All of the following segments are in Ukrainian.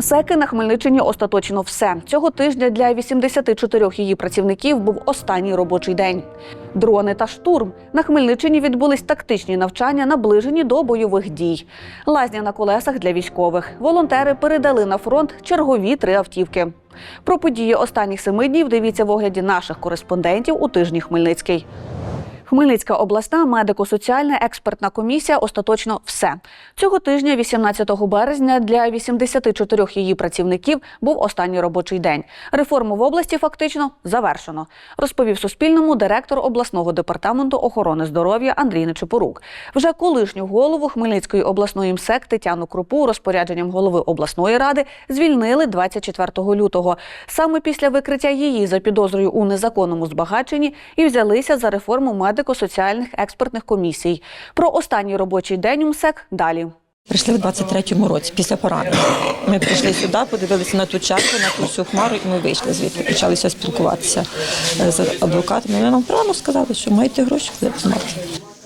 МСЕКи на Хмельниччині остаточно все. Цього тижня для 84 її працівників був останній робочий день. Дрони та штурм на Хмельниччині відбулись тактичні навчання, наближені до бойових дій. Лазня на колесах для військових. Волонтери передали на фронт чергові три автівки. Про події останніх семи днів дивіться в огляді наших кореспондентів у тижні Хмельницький. Хмельницька обласна медико-соціальна експертна комісія остаточно все. Цього тижня, 18 березня, для 84 її працівників був останній робочий день. Реформу в області фактично завершено, розповів Суспільному директор обласного департаменту охорони здоров'я Андрій Нечепорук. Вже колишню голову Хмельницької обласної МСЕК Тетяну Крупу розпорядженням голови обласної ради звільнили 24 лютого. Саме після викриття її за підозрою у незаконному збагаченні і взялися за реформу медико-соціальних експертних комісій. Про останній робочий день у МСЕК далі. Прийшли в 23-му році після поранення. Ми прийшли сюди, подивилися на ту чарку, на ту всю хмару, і ми вийшли звідти. Почалися спілкуватися е, з адвокатами. Вони нам прямо сказали, що маєте гроші, будете мати.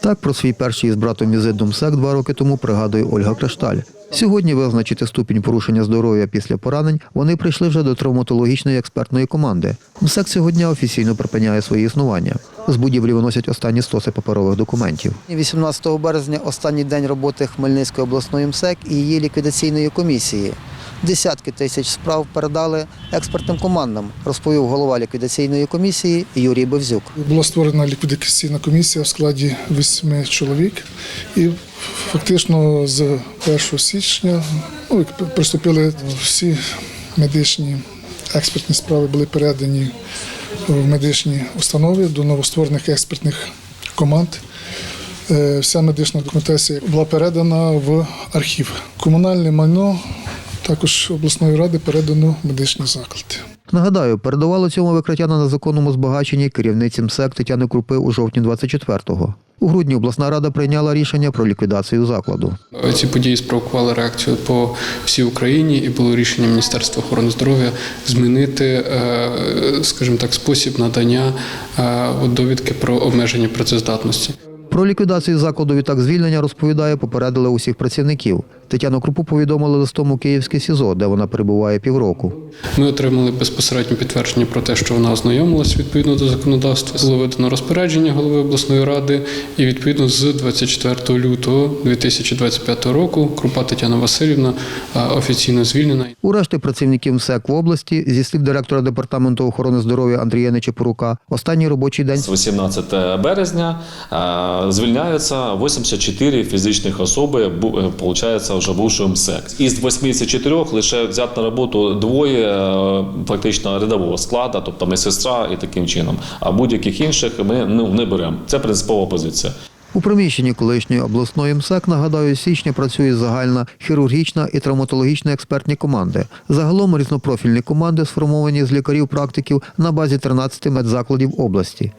Так про свій перший із братом Ізидом СЕК два роки тому пригадує Ольга Кришталь. Сьогодні визначити ступінь порушення здоров'я після поранень вони прийшли вже до травматологічної експертної команди. МСЕК сьогодні офіційно припиняє своє існування. З будівлі виносять останні стоси паперових документів. 18 березня останній день роботи Хмельницької обласної МСЕК і її ліквідаційної комісії. Десятки тисяч справ передали експертним командам, розповів голова ліквідаційної комісії Юрій Бевзюк. Була створена ліквідаційна комісія в складі восьми чоловік, і фактично з 1 січня ну, приступили всі медичні експертні справи були передані в медичні установи до новостворених експертних команд. Е, Вся медична документація була передана в архів. Комунальне майно також обласної ради передано медичні заклади. Нагадаю, передавало цьому викриття на незаконному збагаченні керівниці МСЕК Тетяни Крупи у жовтні 24-го. У грудні обласна рада прийняла рішення про ліквідацію закладу. Ці події спровокували реакцію по всій Україні, і було рішення Міністерства охорони здоров'я змінити, е, скажімо так, спосіб надання е, довідки про обмеження працездатності. Про ліквідацію закладу відтак звільнення розповідає, попередили усіх працівників. Тетяну Крупу повідомили листом у Київське СІЗО, де вона перебуває півроку. Ми отримали безпосередньо підтвердження про те, що вона ознайомилась відповідно до законодавства. Було видано розпорядження голови обласної ради, і відповідно з 24 лютого 2025 року Крупа Тетяна Васильівна е, офіційно звільнена. У решти працівників МСЕК в області, зі слів директора департаменту охорони здоров'я Андрія Нечепорука, останній робочий день З 18 березня е, звільняються 84 фізичних особи, бу- е, вже бувший МСЕК. Із 84 лише взяти на роботу двоє е, фактично рядового складу, тобто медсестра і таким чином. А будь-яких інших ми ну, не беремо. Це принципова позиція. у приміщенні колишньої обласної МСЕК, нагадаю, з січня працює загальна хірургічна і травматологічна експертні команди. Загалом різнопрофільні команди сформовані з лікарів-практиків на базі 13 медзакладів області.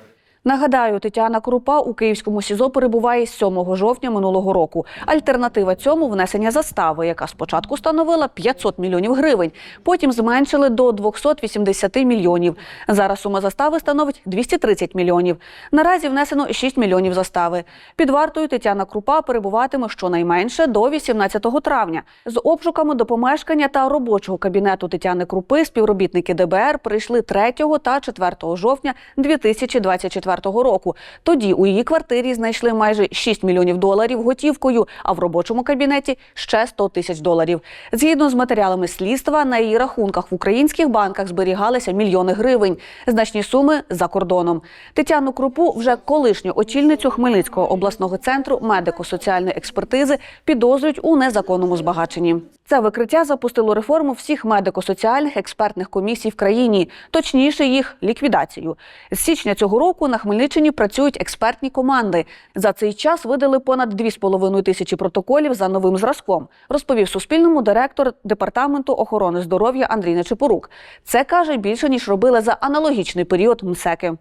Нагадаю, Тетяна Крупа у Київському СІЗО перебуває з 7 жовтня минулого року. Альтернатива цьому внесення застави, яка спочатку становила 500 мільйонів гривень, потім зменшили до 280 мільйонів. Зараз сума застави становить 230 мільйонів. Наразі внесено 6 мільйонів застави. Під вартою Тетяна Крупа перебуватиме щонайменше до 18 травня. З обшуками до помешкання та робочого кабінету Тетяни Крупи співробітники ДБР прийшли 3 та 4 жовтня 2024 року. Тоді у її квартирі знайшли майже 6 мільйонів доларів готівкою, а в робочому кабінеті ще 100 тисяч доларів. Згідно з матеріалами слідства, на її рахунках в українських банках зберігалися мільйони гривень, значні суми за кордоном. Тетяну Крупу, вже колишню очільницю Хмельницького обласного центру медико-соціальної експертизи, підозрюють у незаконному збагаченні. Це викриття запустило реформу всіх медико-соціальних експертних комісій в країні, точніше їх ліквідацію. З січня цього року на Хмельниччині працюють експертні команди. За цей час видали понад 2,5 тисячі протоколів за новим зразком, розповів Суспільному директор департаменту охорони здоров'я Андрій Нечепорук. Це каже більше ніж робили за аналогічний період МСЕКи.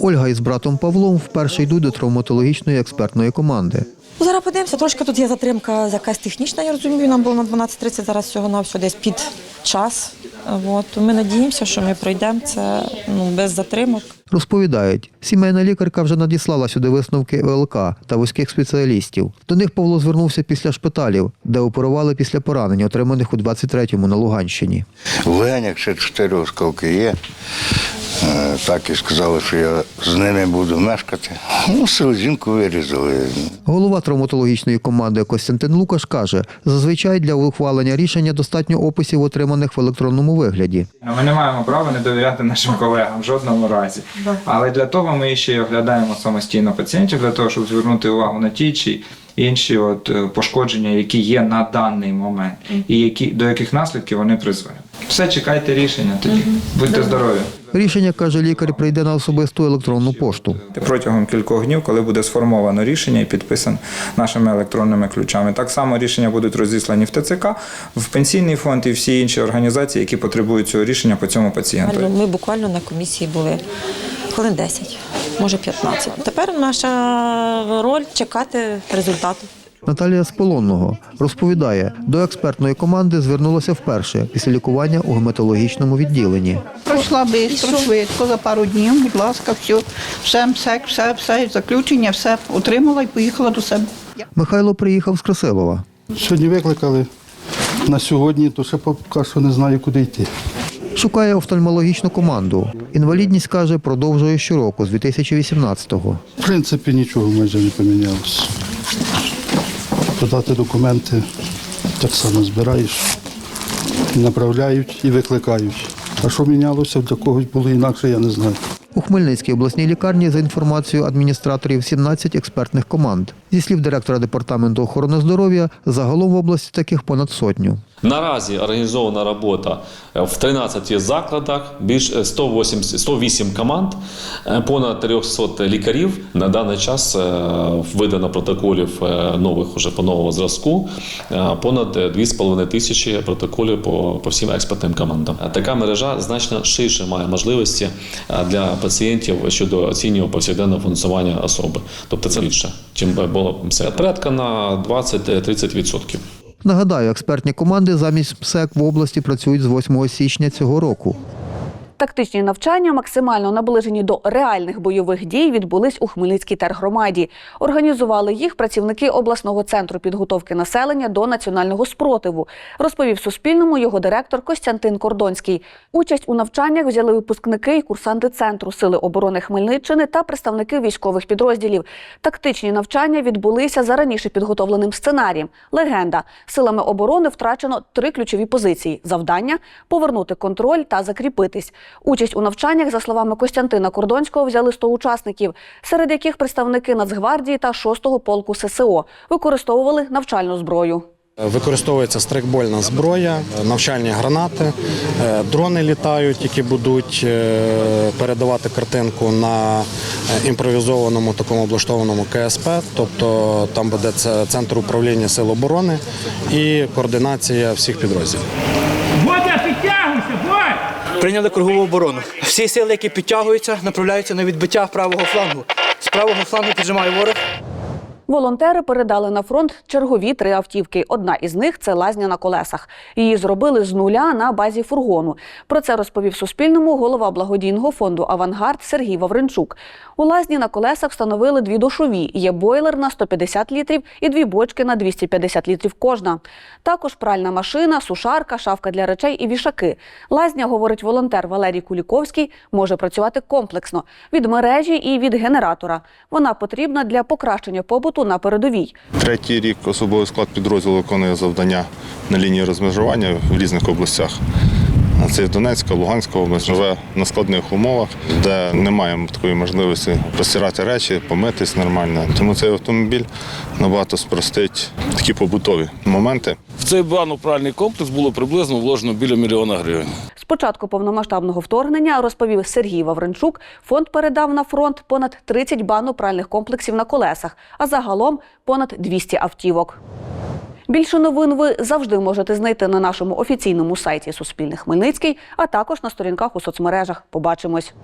Ольга із братом Павлом вперше йдуть до травматологічної експертної команди. Ну, зараз подивимося, трошки тут є затримка якась технічна, я розумію, нам було на 12.30, зараз всього на все десь під час. От, ми надіємося, що ми пройдемо це ну, без затримок. Розповідають, сімейна лікарка вже надіслала сюди висновки ВЛК та вузьких спеціалістів. До них Павло звернувся після шпиталів, де оперували після поранень, отриманих у 23-му на Луганщині. В легенях ще чотири осколки є. Е, Так і сказали, що я з ними буду мешкати. Ну, селезінку вирізали. Голова травматологічної команди Костянтин Лукаш каже, зазвичай для ухвалення рішення достатньо описів, отриманих в електронному вигляді. Ми не маємо права не довіряти нашим колегам в жодному разі. Але для того ми ще й оглядаємо самостійно пацієнтів, для того, щоб звернути увагу на ті чи інші от е, пошкодження, які є на даний момент, і які до яких наслідків вони призвели. Все, чекайте рішення тоді. Будьте здорові. Рішення, каже лікар, прийде на особисту електронну пошту. Протягом кількох днів, коли буде сформовано рішення і підписано нашими електронними ключами. Так само рішення будуть розіслані в ТЦК, в пенсійний фонд і всі інші організації, які потребують цього рішення по цьому пацієнту. Ми буквально на комісії були хвилин 10, може 15. Тепер наша роль чекати результату. Наталія Сполонного розповідає, до експертної команди звернулася вперше після лікування у гематологічному відділенні. Пройшла швидко, швидко, за пару днів, будь ласка, все, все, все, все, все, заключення, все отримала і поїхала до себе. Михайло приїхав з Красилова. Сьогодні викликали на сьогодні, то ще поки що не знаю, куди йти. Шукає офтальмологічну команду. Інвалідність каже, продовжує щороку з 2018-го. В принципі, нічого майже не помінялося. Подати документи так само збираєш, направляють і викликають. А що мінялося, для когось було інакше, я не знаю. У Хмельницькій обласній лікарні, за інформацією адміністраторів, 17 експертних команд. Зі слів директора департаменту охорони здоров'я, загалом в області таких понад сотню. Наразі організована робота е, в 13 закладах, більш е, 180, 108 команд, е, понад 300 лікарів. На даний час е, видано протоколів е, нових уже по новому зразку, е, понад 2,5 тисячі протоколів по, по всім експертним командам. Е, Така мережа значно ширше має можливості е, для пацієнтів щодо оцінювання повсякденного функціонування особи. Тобто це більше, чим було порядка на 20-30%. Нагадаю, експертні команди замість МСЕК в області працюють з 8 січня цього року. Тактичні навчання, максимально наближені до реальних бойових дій, відбулись у Хмельницькій тергромаді. Організували їх працівники обласного центру підготовки населення до національного спротиву, розповів Суспільному його директор Костянтин Кордонський. Участь у навчаннях взяли випускники і курсанти центру Сили оборони Хмельниччини та представники військових підрозділів. Тактичні навчання відбулися за раніше підготовленим сценарієм. Легенда силами оборони втрачено три ключові позиції: завдання повернути контроль та закріпитись. Участь у навчаннях, за словами Костянтина Кордонського, взяли 100 учасників, серед яких представники Нацгвардії та 6-го полку ССО використовували навчальну зброю. Використовується стрейкбольна зброя, навчальні гранати, е, дрони літають, які будуть е, передавати картинку на е, імпровізованому такому облаштованому КСП, тобто там буде це центр управління сил оборони і координація всіх підрозділів. Водя, підтягуйся! Прийняли кругову оборону. Всі сили, які підтягуються, направляються на відбиття правого флангу. З правого флангу піджимає ворог. Волонтери передали на фронт чергові три автівки. Одна із них це лазня на колесах. Її зробили з нуля на базі фургону. Про це розповів Суспільному голова благодійного фонду Авангард Сергій Вавренчук. У лазні на колесах встановили дві душові. Є бойлер на 150 літрів і дві бочки на 250 літрів кожна. Також пральна машина, сушарка, шафка для речей і вішаки. Лазня, говорить волонтер Валерій Куліковський, може працювати комплексно від мережі і від генератора. Вона потрібна для покращення побуту на передовій. Третій рік особовий склад підрозділу виконує завдання на лінії розмежування в різних областях. Це Донецька, Луганська область живе на складних умовах, де не маємо такої можливості розсирати речі, помитись нормально. Тому цей автомобіль набагато спростить такі побутові моменти. Цей банно-пральний комплекс було приблизно вложено біля мільйона гривень. З початку повномасштабного вторгнення, розповів Сергій Вавренчук, фонд передав на фронт понад 30 банно-пральних комплексів на колесах, а загалом понад 200 автівок. Більше новин ви завжди можете знайти на нашому офіційному сайті Суспільне Хмельницький, а також на сторінках у соцмережах. Побачимось.